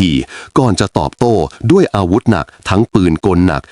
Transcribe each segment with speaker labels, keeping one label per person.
Speaker 1: ทีก่อนจะตอบโต้ด้วยอาวุธหนักทั้งปืนกลหนัก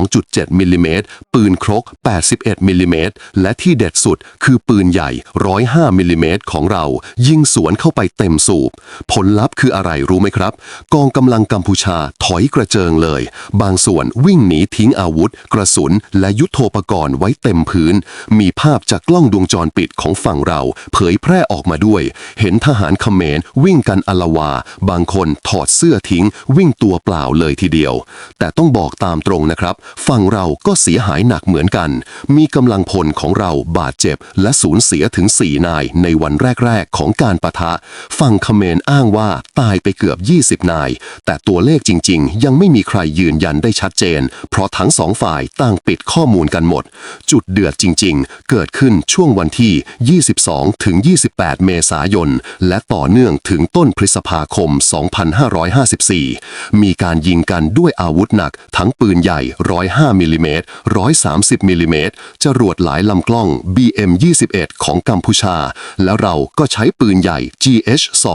Speaker 1: 12.7 มิลลิเมตร ปืนครก 81 มิลลิเมตร และที่เด็ดสุดคือปืนใหญ่ 105 มิลลิเมตรของเรา ยิงสวนเข้าไปเต็มสูบ ผลลัพธ์คืออะไรรู้ไหมครับ กองกำลังกัมพูชาถอยกระเจิงเลย บางส่วนวิ่งหนีทิ้งอาวุธ กระสุน และยุทโธปกรณ์ไว้เต็มพื้น มีภาพจากกล้องดวงจรปิดของฝั่งเรา เผยแพร่ออกมาด้วย เห็นทหารเขมรวิ่งกันอลาวา บางคนถอดเสื้อทิ้งวิ่งตัวเปล่าเลยทีเดียว แต่ต้องบอกตามตรงนะครับ ฝั่งเราก็เสียหายหนักเหมือนกัน มีกำลังพลของเราบาดเจ็บ และสูญเสียถึง 4 นายในวันแรก ๆ ของการประทะ ฝั่งเขมรอ้างว่าตายไปเกือบ 20 นาย แต่ตัวเลขจริง ๆ ยังไม่มีใครยืนยันได้ชัดเจน เพราะทั้งสองฝ่ายต่างปิดข้อมูลกันหมด จุดเดือดจริง ๆ เกิดขึ้นช่วงวันที่ 22 ถึง 28 เมษายน และต่อเนื่องถึงต้นพฤษภาคม2554 มีการยิงกันด้วยอาวุธหนัก ทั้งปืนใหญ่ 105มิลลิเมตร130มิลลิเมตรจรวดหลายลำกล้อง BM21 ของกัมพูชา แล้วเราก็ใช้ปืนใหญ่ GH2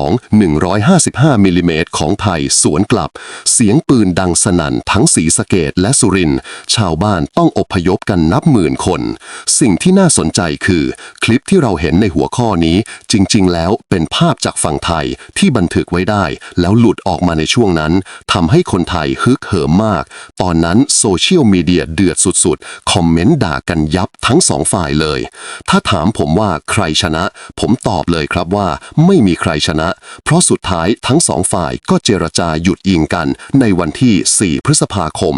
Speaker 1: 155มิลลิเมตรของไทยสวนกลับ เสียงปืนดังสนั่นทั้งศรีสะเกดและสุริน ชาวบ้านต้องอพยพกันนับหมื่นคน สิ่งที่น่าสนใจคือ คลิปที่เราเห็นในหัวข้อนี้จริง ๆ แล้วเป็นภาพจากฝั่งไทยที่บันทึกไว้ได้ แล้วหลุดออกมาในช่วงนั้นทำให้คนไทยฮึกเหิมมาก ตอนนั้นโซเชียลมีเดียเดือดสุดๆ คอมเมนต์ด่ากันยับทั้งสองฝ่ายเลย ถ้าถามผมว่าใครชนะ ผมตอบเลยครับว่าไม่มีใครชนะ เพราะสุดท้ายทั้งสองฝ่ายก็เจรจาหยุดยิงกัน ในวันที่ 4 พฤษภาคม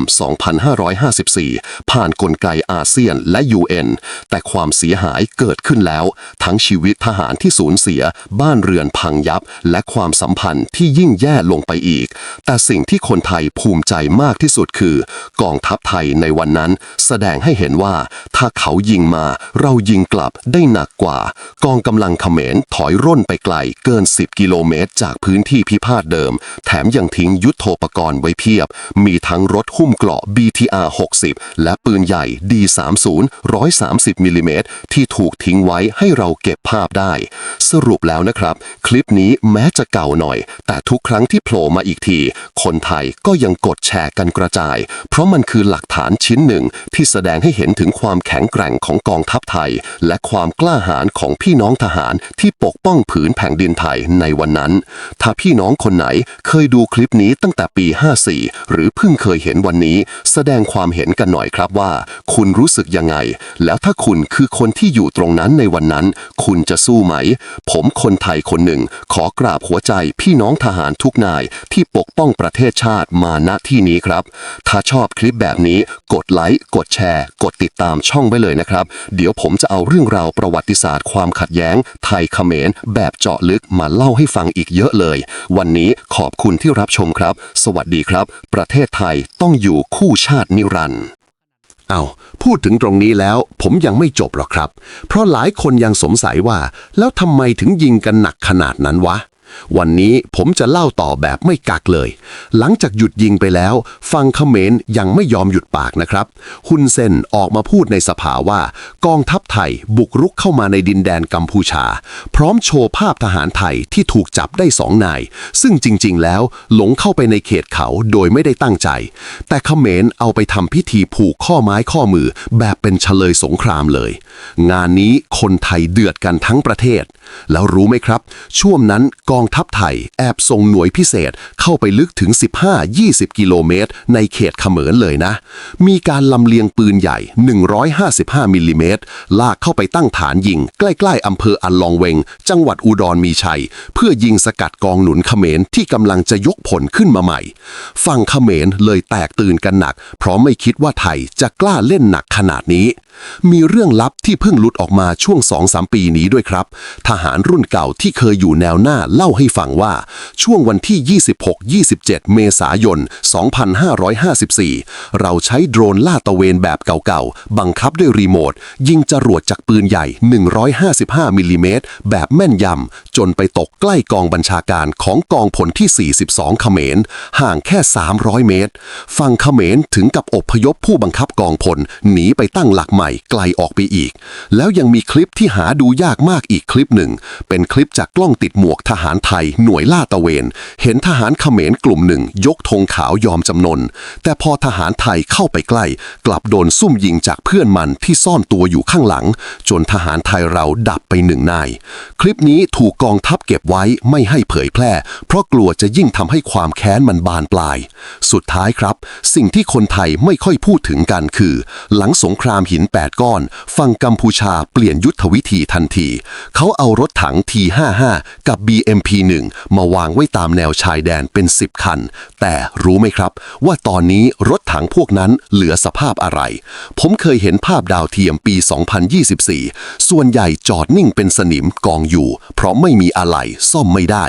Speaker 1: 2554 ผ่านกลไกอาเซียนและ UN แต่ความเสียหายเกิดขึ้นแล้ว ทั้งชีวิตทหารที่สูญเสีย บ้านเรือนพังยับ และความสัมพันธ์ที่ยิ่งแย่ลงไปอีก แต่สิ่งที่คนไทยภูมิใจมากที่สุดคือ กองทัพไทยในวันนั้น แสดงให้เห็นว่า ถ้าเขายิงมา เรายิงกลับได้หนักกว่า กองกำลังเขมรถอยร่นไปไกลเกิน 10 กิโลเมตร จากพื้นที่พิพาทเดิม แถมยังทิ้งยุทโธปกรณ์ไว้เพียบ มีทั้งรถหุ้มเกราะ BTR 60และปืนใหญ่ D30 130มิลลิเมตรที่ถูกทิ้งไว้ให้เราเก็บภาพได้ สรุปแล้วนะครับ คลิปนี้แม้จะเก่าหน่อย แต่ทุกครั้งที่โผล่มาอีกที คนไทยก็ยังกดแชร์กันกระจาย เพราะมันคือหลักฐานชิ้นหนึ่งที่แสดงให้เห็นถึงความแข็งแกร่งของกองทัพไทย และความกล้าหาญของพี่น้องทหารที่ปกป้องผืนแผ่นดินไทยในวันนั้น ถ้าพี่น้องคนไหนเคยดูคลิปนี้ตั้งแต่ปี 54 หรือเพิ่งเคยเห็นวันนี้ แสดงความเห็นกันหน่อยครับว่า คุณรู้สึกยังไง แล้วถ้าคุณคือคนที่อยู่ตรงนั้นในวันนั้น คุณจะสู้ไหม ผมคนไทยคนหนึ่ง ขอกราบหัวใจพี่น้องทหารทุกนายายที่ปกป้องประเทศชาติมาณที่นี้ครับ ถ้าชอบคลิปแบบนี้กดไลค์กดแชร์ กดติดตามช่องไว้เลยนะครับ เดี๋ยวผมจะเอาเรื่องราวประวัติศาสตร์ความขัดแย้ง ไทยเขมร แบบเจาะลึกมาเล่าให้ฟังอีกเยอะเลย วันนี้ขอบคุณที่รับชมครับ สวัสดีครับ ประเทศไทยต้องอยู่คู่ชาตินิรันดร์
Speaker 2: เอาพูดถึงตรงนี้แล้วผมยังไม่จบหรอกครับ เพราะหลายคนยังสงสัยว่า แล้วทำไมถึงยิงกันหนักขนาดนั้นวะ วันนี้ผมจะเล่าต่อแบบไม่กักเลย หลังจากหยุดยิงไปแล้ว ฟังเขมรยังไม่ยอมหยุดปากนะครับ ฮุนเซนออกมาพูดในสภาว่า กองทัพไทยบุกรุกเข้ามาในดินแดนกัมพูชา พร้อมโชว์ภาพทหารไทยที่ถูกจับได้สองนาย ซึ่งจริง ๆ แล้วหลงเข้าไปในเขตเขาโดยไม่ได้ตั้งใจ แต่เขมรเอาไปทำพิธีผูกข้อไม้ข้อมือ แบบเป็นเฉลยสงครามเลย งานนี้คนไทยเดือดกันทั้งประเทศ แล้วรู้ไหมครับ ช่วงนั้นกองทัพไทยแอบส่งหน่วยพิเศษเข้าไปลึกถึง 15-20 กิโลเมตร ในเขตเขมรเลยนะ มีการลำเลียงปืนใหญ่ 155 มิลลิเมตร ลากเข้าไปตั้งฐานยิง ใกล้ ๆอำเภออันลองเวง จังหวัดอุดรมีชัย เพื่อยิงสกัดกองหนุนเขมรที่กำลังจะยกผลขึ้นมาใหม่ ฝั่งเขมรเลยแตกตื่นกันหนัก เพราะไม่คิดว่าไทยจะกล้าเล่นหนักขนาดนี้ มีเรื่องลับที่เพิ่งหลุดออกมาช่วง 2-3 ปีนี้ด้วยครับ ทหารรุ่นเก่าที่เคยอยู่แนวหน้าเล่าาให้ฟังว่าช่วงวันที่ 26-27 เมษายน 2554 เราใช้โดรนล่าตะเวนแบบเก่าๆ บังคับด้วยรีโมท ยิงจรวดจากปืนใหญ่ 155มิลลิเมตรแบบแม่นยำ จนไปตกใกล้กองบัญชาการของกองพลที่ 42 เขมร ห่างแค่ 300 เมตร ฝั่งเขมรถึงกับอบพยพผู้บังคับกองพล หนีไปตั้งหลักใหม่ไกลออกไปอีก แล้วยังมีคลิปที่หาดูยากมากอีกคลิปหนึ่ง เป็นคลิปจากกล้องติดหมวกทหารารไทยหน่วยล่าตะเวน เห็นทหารเขมรกลุ่มหนึ่ง ยกธงขาวยอมจำนน แต่พอทหารไทยเข้าไปใกล้ กลับโดนซุ่มยิงจากเพื่อนมันที่ซ่อนตัวอยู่ข้างหลัง จนทหารไทยเราดับไปหนึ่งนาย คลิปนี้ถูกกองทัพเก็บไว้ไม่ให้เผยแพร่ เพราะกลัวจะยิ่งทำให้ความแค้นมันบานปลาย สุดท้ายครับ สิ่งที่คนไทยไม่ค่อยพูดถึงกันคือ หลังสงครามหิน 8 ก้อน ฝั่งกัมพูชาเปลี่ยนยุทธวิธีทันที เขาเอารถถัง T55 กับ MP1 มาวางไว้ตามแนวชายแดนเป็น 10 คัน แต่รู้ไหมครับ ว่าตอนนี้รถถังพวกนั้นเหลือสภาพอะไร ผมเคยเห็นภาพดาวเทียมปี 2024 ส่วนใหญ่จอดนิ่งเป็นสนิมกองอยู่ เพราะไม่มีอะไรซ่อมไม่ได้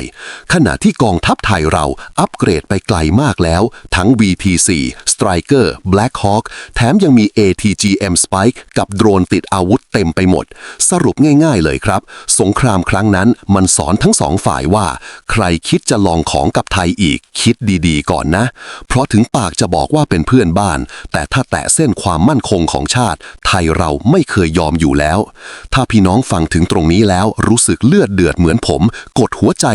Speaker 2: ขณะที่กองทัพไทยเราอัปเกรดไปไกลมากแล้ว ทั้ง VT4 Striker Black Hawk แถมยังมี ATGM Spike กับโดรนติดอาวุธเต็มไปหมด สรุปง่าย ๆ เลยครับ สงครามครั้งนั้นมันสอนทั้งสองฝ่ายว่า ใครคิดจะลองของกับไทยอีกคิดดีๆ ก่อนนะ เพราะถึงปากจะบอกว่าเป็นเพื่อนบ้าน แต่ถ้าแตะเส้นความมั่นคงของชาติ ไทยเราไม่เคยยอมอยู่แล้ว ถ้าพี่น้องฟังถึงตรงนี้แล้วรู้สึกเลือดเดือดเหมือนผม กดหัวใจ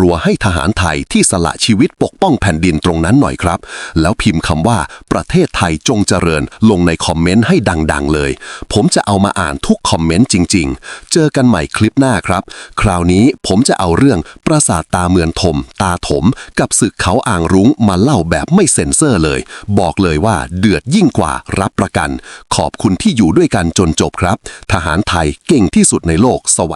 Speaker 2: รัวๆให้ทหารไทยที่สละชีวิตปกป้องแผ่นดินตรงนั้นหน่อยครับ แล้วพิมพ์คำว่าประเทศไทยจงเจริญลงในคอมเมนต์ให้ดังๆ เลย ผมจะเอามาอ่านทุกคอมเมนต์จริง ๆ เจอกันใหม่คลิปหน้าครับ คราวนี้ผมจะเอาเรื่องปราสาทตาเมือนถม ตาถม กับศึกเขาอ่างรุ้งมาเล่าแบบไม่เซ็นเซอร์เลย บอกเลยว่าเดือดยิ่งกว่ารับประกัน ขอบคุณที่อยู่ด้วยกันจนจบครับ ทหารไทยเก่งที่สุดในโลกสวัสดี